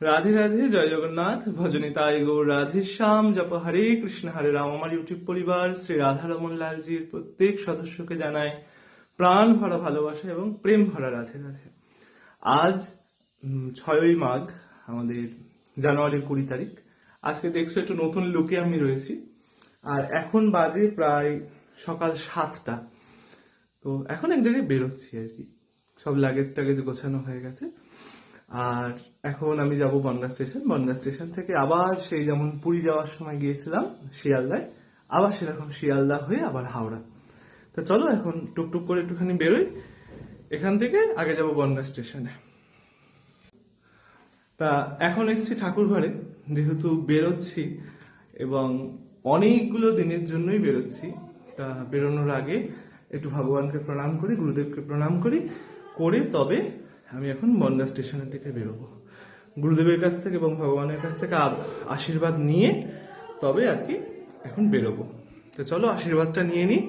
রাধে রাধে, জয় জগন্নাথ। ভজনী তাই গৌর রাধে শ্যাম। জপ হরে কৃষ্ণ, হরে রাম। আমার ইউটিউব পরিবার শ্রী রাধা রমন লালজির প্রত্যেক সদস্যকে জানায় প্রাণ ভরা ভালোবাসা এবং প্রেম ভরা রাধে রাধে। আজ ছয়ই মাঘ, আমাদের জানুয়ারির কুড়ি তারিখ। আজকে দেখছ একটু নতুন লুকে আমি রয়েছি। আর এখন বাজে প্রায় সকাল সাতটা। তো এখন এক জায়গায় বেরোচ্ছি আর কি। সব লাগেজ টাগেজ গোছানো হয়ে গেছে। আর এখন আমি যাব বনগা স্টেশন। বনগা স্টেশন থেকে আবার সেই যেমন পুরী যাওয়ার সময় গিয়েছিলাম, শিয়ালদায়, আবার সেরকম শিয়ালদা হয়ে আবার হাওড়া। তো চলো এখন টুকটুক করে একটুখানি বেরোই। এখান থেকে আগে যাব বনগা স্টেশনে। তা এখন এসছি ঠাকুর ঘরে। যেহেতু বেরোচ্ছি এবং অনেকগুলো দিনের জন্যই বেরোচ্ছি, তা বেরোনোর আগে একটু ভগবানকে প্রণাম করি, গুরুদেবকে প্রণাম করি, করে তবে আমি এখন বনগা স্টেশনের দিকে বেরোবো। গুরুদেবের কাছ থেকে এবং ভগবানের কাছ থেকে আশীর্বাদ নিয়ে তবে আর কি এখন বেরোবো। তো চলো আশীর্বাদটা নিয়ে নিই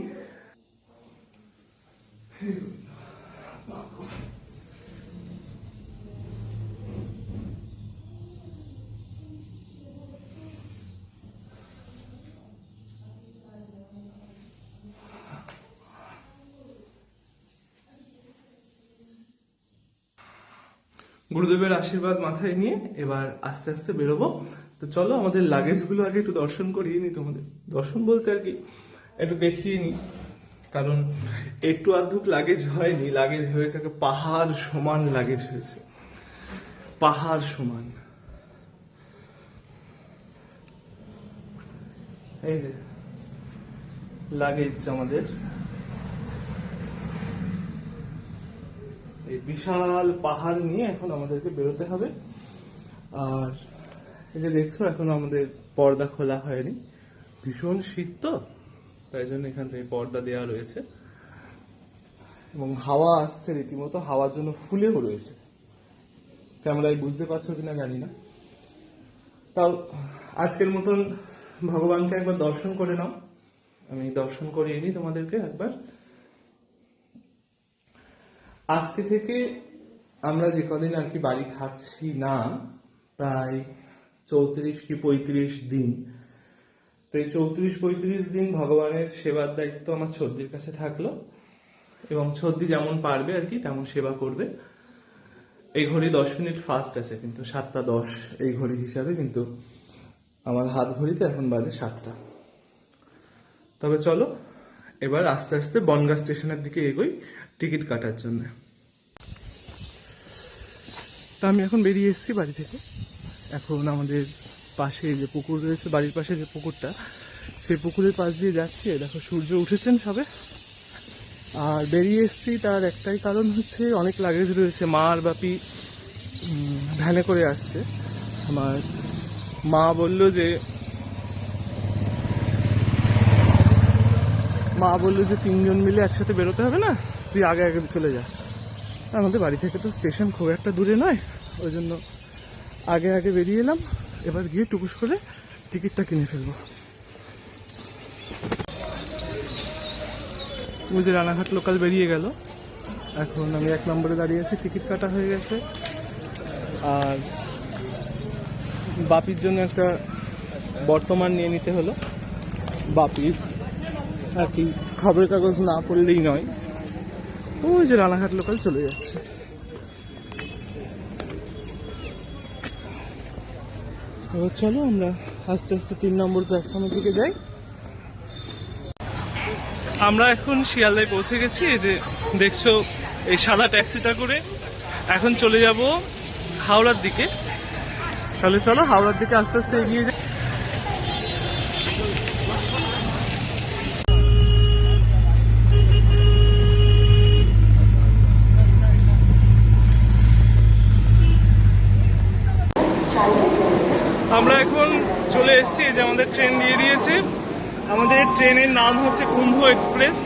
গুরুদেবের আশীর্বাদ মাথায় নিয়ে এবার আস্তে আস্তে বেরোবো। তো চলো, আমাদের লাগেজগুলো আগে একটু দর্শন করিয়ে নি তোমাদের। দর্শন বলতে আর কি, একটু দেখিয়ে নি কারণ একটু আধুক লাগেজ হয়নি। লাগেজ হয়েছে পাহাড় সমান লাগেজ হয়েছে। পাহাড় সমান। এই যে লাগেজ আমাদের। এই বিশাল পাহাড় নিয়ে এখন আমাদেরকে বেরোতে হবে। আর এই যে দেখছ, এখন আমাদের পর্দা খোলা হয়নি। ভীষণ শীত তো, তাই জন্য এখান থেকে পর্দা দেওয়া রয়েছে। এবং হাওয়া আসছে রীতিমতো, হাওয়ার জন্য ফুলেও রয়েছে। ক্যামেরায় বুঝতে পারছ কিনা জানি না। তাও আজকের মতন ভগবানকে একবার দর্শন করে নাও। আমি দর্শন করিয়ে নিই তোমাদেরকে একবার। আজকে থেকে আমরা যে কদিন আর কি বাড়ি থাকছি না, প্রায় চৌত্রিশ কি পঁয়ত্রিশ দিন। তো এই চৌত্রিশ পঁয়ত্রিশ দিন ভগবানের সেবার দায়িত্ব আমার ছর্দির কাছে থাকল এবং ছর্দি যেমন পারবে আর কি, তেমন সেবা করবে। এই ঘড়ি দশ মিনিট ফাস্ট আছে, কিন্তু সাতটা দশ এই ঘড়ি হিসাবে কিন্তু আমার হাত ঘড়িতে এখন বাজে সাতটা। তবে চলো এবার আস্তে আস্তে বনগা স্টেশনের দিকে এগোই টিকিট কাটার জন্য। তা আমি এখন বেরিয়ে এসেছি বাড়ি থেকে। এখন আমাদের পাশে যে পুকুর রয়েছে, বাড়ির পাশে যে পুকুরটা, সেই পুকুরের পাশ দিয়ে যাচ্ছি। দেখো সূর্য উঠেছেন সবে। আর বেরিয়ে এসেছি, তার একটাই কারণ হচ্ছে অনেক লাগেজ রয়েছে। মা আর বাপি ভ্যানে করে আসছে। আমার মা বলল যে মা বলল যে তিনজন মিলে একসাথে বেরোতে হবে না, তুই আগে আগে চলে যা। আমাদের বাড়ি থেকে তো স্টেশন খুব একটা দূরে নয়, ওই জন্য আগে আগে বেরিয়ে এলাম, এবার গিয়ে টুকুস করে টিকিটটা কিনে ফেলব। যে রানাঘাট লোকাল বেরিয়ে গেল। এখন আমি এক নম্বরে দাঁড়িয়ে আছি, টিকিট কাটা হয়ে গেছে। আর বাপির জন্য একটা বর্তমান নিয়ে নিতে হলো। বাপির আর কি, খবরের কাগজ না পড়লেই নয়। ওই যে রানাঘাট লোকাল চলে যাচ্ছে। এবার চলো আমরা আস্তে আস্তে তিন নম্বর প্ল্যাটফর্মের দিকে যাই। আমরা এখন শিয়ালদায় পৌঁছে গেছি, এই যে দেখছ এই সাদা ট্যাক্সিটা করে। এখন চলে যাব হাওড়ার দিকে। তাহলে চলো হাওড়ার দিকে আস্তে আস্তে এগিয়ে যাই। আমরা এখন চলে এসেছি যে আমাদের ট্রেন দিয়ে দিয়েছে। আমাদের ট্রেনের নাম হচ্ছে কুম্ভ এক্সপ্রেস।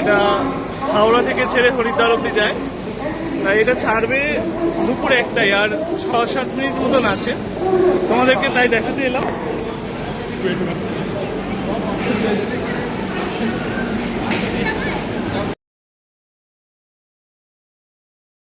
এটা হাওড়া থেকে ছেড়ে হরিদ্বার অব্দি যায়। তাই এটা ছাড়বে দুপুর একটাই আর ছ সাত মিনিট মতন আছে। তোমাদেরকে তাই দেখাতে এলাম।